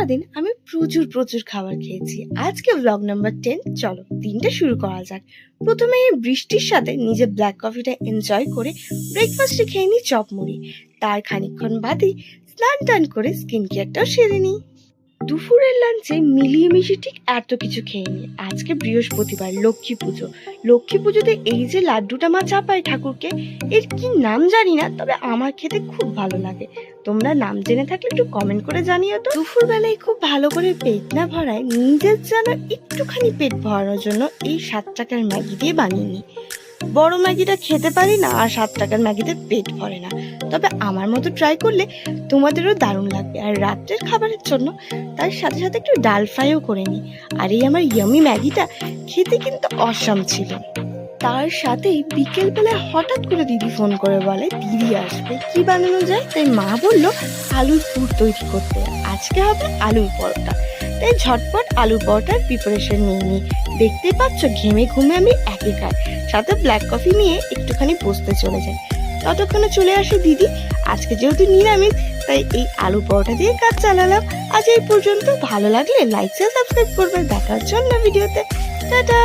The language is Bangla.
সারাদিন আমি প্রচুর প্রচুর খাবার খেয়েছি। আজকে ব্লগ নাম্বার টেন চলো দিনটা শুরু করা যাক। প্রথমে বৃষ্টির সাথে নিজে ব্ল্যাক কফিটা এনজয় করে ব্রেকফাস্টে খেয়ে নিই চপ মুড়ি। তার খানিক্ষণ বাদেই স্নান টান করে স্কিন কেয়ারটাও সেরে নিই। দুপুরের লাঞ্চে মিলিয়ে মিশিয়ে ঠিক এত কিছু খেয়ে নিই আজকে বৃহস্পতিবার লক্ষ্মী পুজো। লক্ষ্মী পুজোতে এই যে লাড্ডুটা মা চাপায় ঠাকুরকে, এর কি নাম জানি না, তবে আমার খেতে খুব ভালো লাগে। তোমরা নাম জেনে থাকলে একটু কমেন্ট করে জানিও তো। দুপুর বেলায় খুব ভালো করে পেট না ভরায় নিজের যেন একটুখানি পেট ভরানোর জন্য এই সাত টাকার ম্যাগি দিয়ে বানিয়ে নিই। বড় ম্যাগিটা খেতে পারি না আর সাত টাকার ম্যাগিতে পেট ভরে না। তবে আমার মতো ট্রাই করলে তোমাদেরও দারুণ লাগবে। আর রাত্রের খাবারের জন্য তার সাথে সাথে একটু ডাল ফ্রাইও করে নিই। আর এই আমার ইয়ামি ম্যাগিটা খেতে কিন্তু অসাম ছিল। তার সাথেই বিকেলবেলায় হঠাৎ করে দিদি ফোন করে বলে, দিদি আসবে, কি বানানো যায়? তাই মা বলল, আলুর পুর তৈরি করতে। আজকে হবে আলুর পরোটা। তাই ঝটপট আলুর পরোটার প্রিপারেশন নিয়ে নিই। দেখতেই পাচ্ছ, ঘেমে ঘুমে আমি একই খাই সাথে ব্ল্যাক কফি নিয়ে একটুখানি বসতে চলে যাই। ততক্ষণে চলে আসি দিদি। আজকে যেহেতু নিরামিষ, তাই এই আলু পরোটা দিয়ে কাজ চালালাম। আজ এই পর্যন্ত। ভালো লাগলে লাইক সাবস্ক্রাইব করবে। দেখার জন্য ভিডিওতে টাটা!